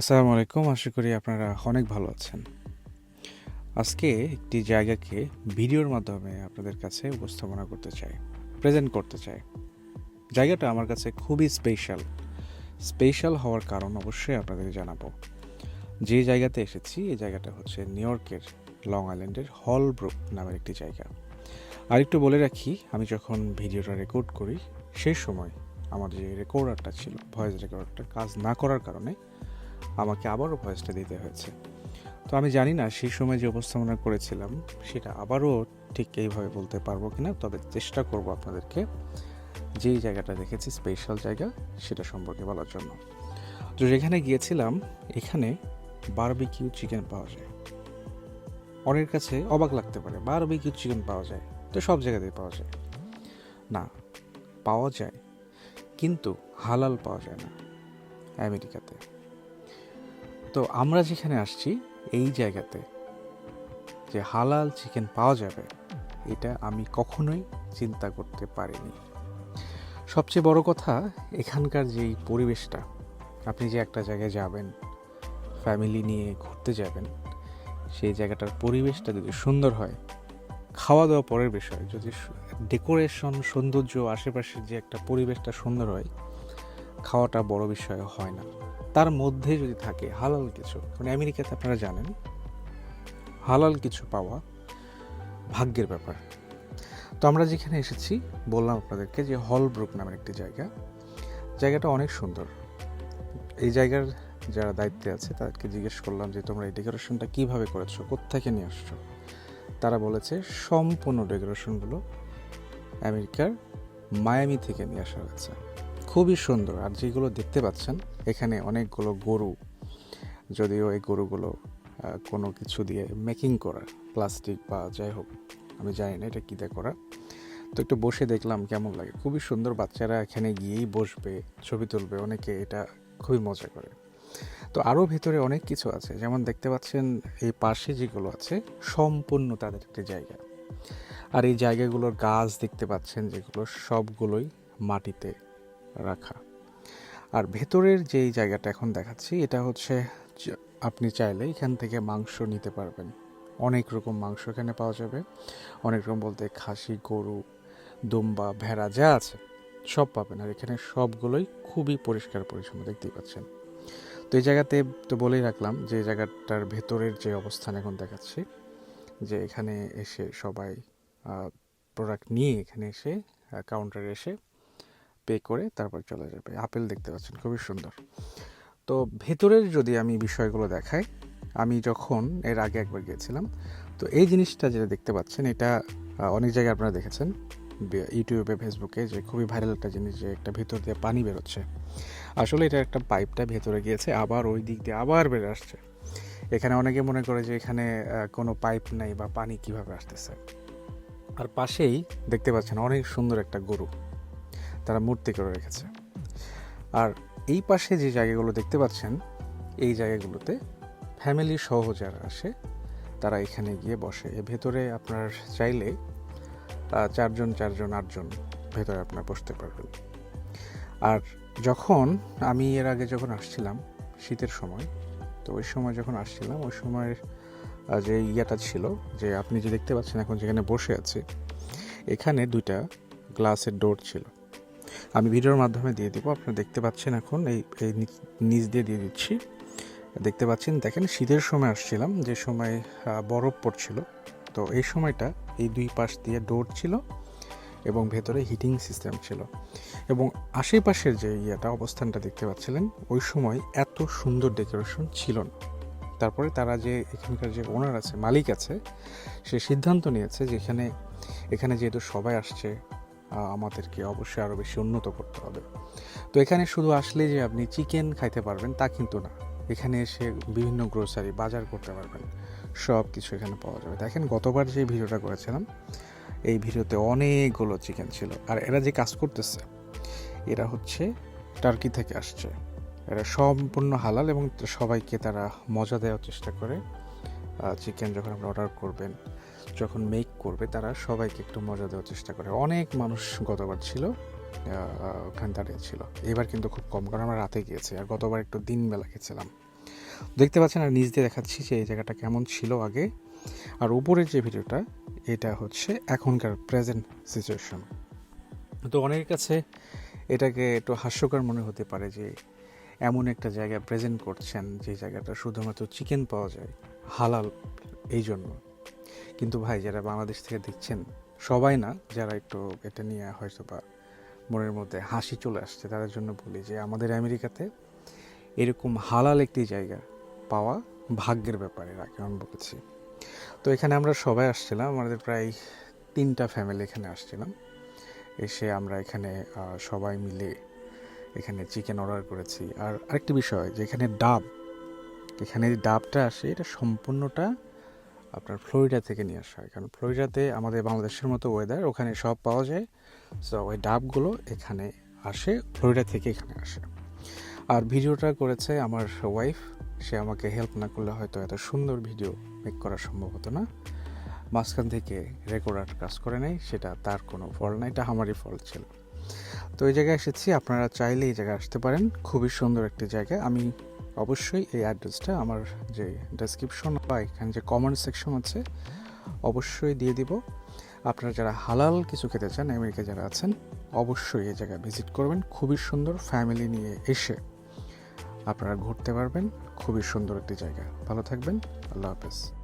আসসালামু আলাইকুম, আশা করি আপনারা অনেক ভালো আছেন। আজকে একটি জায়গাকে ভিডিওর মাধ্যমে আপনাদের কাছে উপস্থাপনা করতে চাই, প্রেজেন্ট করতে চাই। জায়গাটা আমার কাছে খুবই স্পেশাল। স্পেশাল হওয়ার কারণ অবশ্যই আপনাদের জানাব। যে জায়গাতে এসেছি, এই জায়গাটা হচ্ছে নিউ ইয়র্কের লং আইল্যান্ডের হলব্রুক নামের একটি জায়গা। আরেকটু বলে রাখি, আমি যখন ভিডিওটা রেকর্ড করি সেই সময় আমার যে রেকর্ডারটা ছিল, ভয়েস রেকর্ডারটা কাজ না করার কারণে আমাকে আবারও ভয়েসটা দিতে হয়েছে। তো আমি জানি না, সেই সময় যে উপস্থাপনা করেছিলাম, সেটা আবারও ঠিক এইভাবে বলতে পারব কিনা, তবে চেষ্টা করব আপনাদেরকে যেই জায়গাটা দেখেছি স্পেশাল জায়গা, সেটা সম্পর্কে বলার জন্য। তো যেখানে গিয়েছিলাম, এখানে বারবিকিউ চিকেন পাওয়া যায়। অনেকের কাছে অবাক লাগতে পারে বারবিকিউ চিকেন পাওয়া যায়, তো সব জায়গাতেই পাওয়া যায়। না, পাওয়া যায়, কিন্তু হালাল পাওয়া যায় না, আমেরিকাতে। তো আমরা যেখানে আসছি, এই জায়গাতে যে হালাল চিকেন পাওয়া যাবে, এটা আমি কখনোই চিন্তা করতে পারিনি। সবচেয়ে বড় কথা, এখানকার যেই পরিবেশটা, আপনি যে একটা জায়গায় যাবেন ফ্যামিলি নিয়ে ঘুরতে যাবেন, সেই জায়গাটার পরিবেশটা যদি সুন্দর হয় খাওয়া দাওয়া পরের বিষয়, যদি ডেকোরেশন সৌন্দর্য, আশেপাশের যে একটা পরিবেশটা সুন্দর হয় খাওয়াটা বড় বিষয় হয় না। তার মধ্যে যদি থাকে হালাল কিছু মানে আমেরিকাতে আপনারা জানেন, হালাল কিছু পাওয়া ভাগ্যের ব্যাপার। তো আমরা যেখানে এসেছি, বললাম আপনাদেরকে যে হলব্রুক নামের একটি জায়গা। জায়গাটা অনেক সুন্দর। এই জায়গার যারা দায়িত্বে আছে, তাদেরকে জিজ্ঞেস করলাম যে, তোমরা এই ডেকোরেশনটা কীভাবে করেছ? কোত্থেকে নিয়ে আসছো? তারা বলেছে, সম্পূর্ণ ডেকোরেশনগুলো আমেরিকার মায়ামি থেকে নিয়ে আসা হয়েছে। খুবই সুন্দর। আর যেগুলো দেখতে পাচ্ছেন, এখানে অনেকগুলো গরু। যদিও এই গরুগুলো কোনো কিছু দিয়ে মেকিং করা প্লাস্টিক বা যাই হোক, আমি জানি না এটা কী করা। তো একটু বসে দেখলাম কেমন লাগে। খুবই সুন্দর বাচ্চারা এখানে গিয়েই বসবে, ছবি তুলবে, অনেকে এটা খুবই মজা করে। তো আরও ভেতরে অনেক কিছু আছে। যেমন দেখতে পাচ্ছেন, এই পাশে যেগুলো আছে, সম্পূর্ণ তাদের একটি জায়গা। আর এই জায়গাগুলোর গাছ দেখতে পাচ্ছেন, যেগুলো সবগুলোই মাটিতে রাখা। আর ভেতরের যেই জায়গাটা এখন দেখাচ্ছি, এটা হচ্ছে আপনি চাইলে এখান থেকে মাংস নিতে পারবেন। অনেক রকম মাংস এখানে পাওয়া যাবে। অনেক রকম বলতে খাসি, গরু, দুম্বা, ভেড়া যা আছে, সব পাবেন। আর এখানে সবগুলোই খুবই পরিষ্কার পরিচ্ছন্ন, দেখতেই পাচ্ছেন। তো এই জায়গাতে তো বলেই রাখলাম যে জায়গাটার ভেতরের যে অবস্থান এখন দেখাচ্ছি, যে এখানে এসে সবাই প্রোডাক্ট নিয়ে এখানে এসে কাউন্টারে এসে পে করে তারপর চলে যাবে। আপেল দেখতে পাচ্ছেন, খুবই সুন্দর। তো ভেতরের যদি আমি বিষয়গুলো দেখাই, আমি যখন এর আগে একবার গিয়েছিলাম, তো এই জিনিসটা যেটা দেখতে পাচ্ছেন, এটা অনেক জায়গায় আপনারা দেখেছেন ইউটিউবে, ফেসবুকে যে খুবই ভাইরাল একটা জিনিস যে একটা ভেতর দিয়ে পানি বেরোচ্ছে। আসলে এটা একটা পাইপটা ভেতরে গিয়েছে, আবার ওই দিক দিয়ে আবার বেড়ে আসছে। এখানে অনেকে মনে করে যে এখানে কোনো পাইপ নাই বা পানি কীভাবে আসতেছে। আর পাশেই দেখতে পাচ্ছেন অনেক সুন্দর একটা গরু। তারা মূর্তি করে রেখেছে। আর এই পাশে যে জায়গাগুলো দেখতে পাচ্ছেন, এই জায়গাগুলোতে ফ্যামিলি সহ যারা আসে, তারা এখানে গিয়ে বসে। ভেতরে আপনার চাইলে চারজন চারজন, আটজন ভেতরে আপনার বসতে পারবেন। আর যখন আমি এর আগে যখন আসছিলাম, শীতের সময়, তো ওই সময় যখন আসছিলাম, ওই সময়ের যে ইয়েটা ছিল, যে আপনি যে দেখতে পাচ্ছেন এখন যেখানে বসে আছি, এখানে দুইটা গ্লাসের ডোর ছিল। আমি ভিডিওর মাধ্যমে দিয়ে দিব। আপনারা দেখতে পাচ্ছেন এখন এই এই নিচ- দিয়ে দিয়ে দিচ্ছি। দেখতে পাচ্ছেন, দেখেন শীতের সময় আসছিলাম, যে সময় বরফ পড়ছিল। তো এই সময়টা এই দুই পাশ দিয়ে ডোর ছিল এবং ভেতরে হিটিং সিস্টেম ছিল। এবং আশেপাশের যে ইয়েটা, অবস্থানটা দেখতে পাচ্ছিলেন, ওই সময় এত সুন্দর ডেকোরেশন ছিল না। তারপরে তারা যে এখানকার যে ওনার আছে, মালিক আছে, সে সিদ্ধান্ত নিয়েছে যেখানে এখানে যেহেতু সবাই আসছে আমাদেরকে অবশ্যই আরও বেশি উন্নত করতে হবে। তো এখানে শুধু আসলে যে আপনি চিকেন খাইতে পারবেন তা কিন্তু না। এখানে এসে বিভিন্ন গ্রোসারি বাজার করতে পারবেন। সব কিছু এখানে পাওয়া যাবে। দেখেন গতবার যে ভিডিওটা করেছিলাম, এই ভিডিওতে অনেকগুলো চিকেন ছিল। আর এরা যে কাজ করতেছে, এরা হচ্ছে টার্কি থেকে আসছে। এরা সম্পূর্ণ হালাল এবং সবাইকে তারা মজা দেওয়ার চেষ্টা করে চিকেন যখন আপনি অর্ডার করবেন যখন মেক করবে, তারা সবাইকে একটু মজা দেওয়ার চেষ্টা করে। অনেক মানুষ গতবার ছিল ওখানে দাঁড়িয়ে ছিল। এবার কিন্তু খুব কম, কারণ আমরা রাতে গিয়েছি। আর গতবার একটু দিনবেলা গেছিলাম দেখতে পাচ্ছেন, আর নিচ দিয়ে দেখাচ্ছি যে এই জায়গাটা কেমন ছিল আগে। আর উপরের যে ভিডিওটা, এটা হচ্ছে এখনকার প্রেজেন্ট সিচুয়েশন তো অনেকের কাছে এটাকে একটু হাস্যকর মনে হতে পারে যে, এমন একটা জায়গা প্রেজেন্ট করছেন যে জায়গাটা শুধুমাত্র চিকেন পাওয়া যায়, হালাল এই জন্য। কিন্তু ভাই, যারা বাংলাদেশ থেকে দেখছেন, সবাই না, যারা একটু এটা নিয়ে হয়তো বা মনের মধ্যে হাসি চলে আসছে, তাদের জন্য বলি যে আমাদের আমেরিকাতে এরকম হালাল একটি জায়গা পাওয়া ভাগ্যের ব্যাপারে রাখি আমি বলেছি। তো এখানে আমরা সবাই আসছিলাম, আমাদের প্রায় তিনটা ফ্যামিলি এখানে আসছিলাম। এসে আমরা এখানে সবাই মিলে এখানে চিকেন অর্ডার করেছি। আর আরেকটি বিষয়, যে এখানে ডাব, এখানে যে ডাবটা আসে, এটা সম্পূর্ণটা আপনার ফ্লোরিডা থেকে নিয়ে আসা হয়। কারণ ফ্লোরিডাতে আমাদের বাংলাদেশের মতো ওয়েদার ওখানে সব পাওয়া যায়। সো ওই ডাবগুলো এখানে আসে, ফ্লোরিডা থেকে এখানে আসে। আর ভিডিওটা করেছে আমার ওয়াইফ সে আমাকে হেল্প না করলে হয়তো এত সুন্দর ভিডিও মেক করা সম্ভব হতো না। মাঝখান থেকে রেকর্ডার কাজ করে নেই সেটা তার কোনো ফল না, এটা আমারই ফল ছিল। তো এই জায়গায় এসেছি, আপনারা চাইলে এই জায়গায় আসতে পারেন। খুবই সুন্দর একটি জায়গা। আমি অবশ্যই এই অ্যাড্রেসটা আমার যে ডেসক্রিপশন বা এখানে যে কমেন্ট সেকশন আছে, অবশ্যই দিয়ে দিব। আপনারা যারা হালাল কিছু খেতে চান আমেরিকা যারা আছেন, অবশ্যই এই জায়গায় ভিজিট করবেন। খুবই সুন্দর ফ্যামিলি নিয়ে এসে আপনারা ঘুরতে পারবেন। খুবই সুন্দর একটি জায়গা। ভালো থাকবেন। আল্লাহ হাফেজ।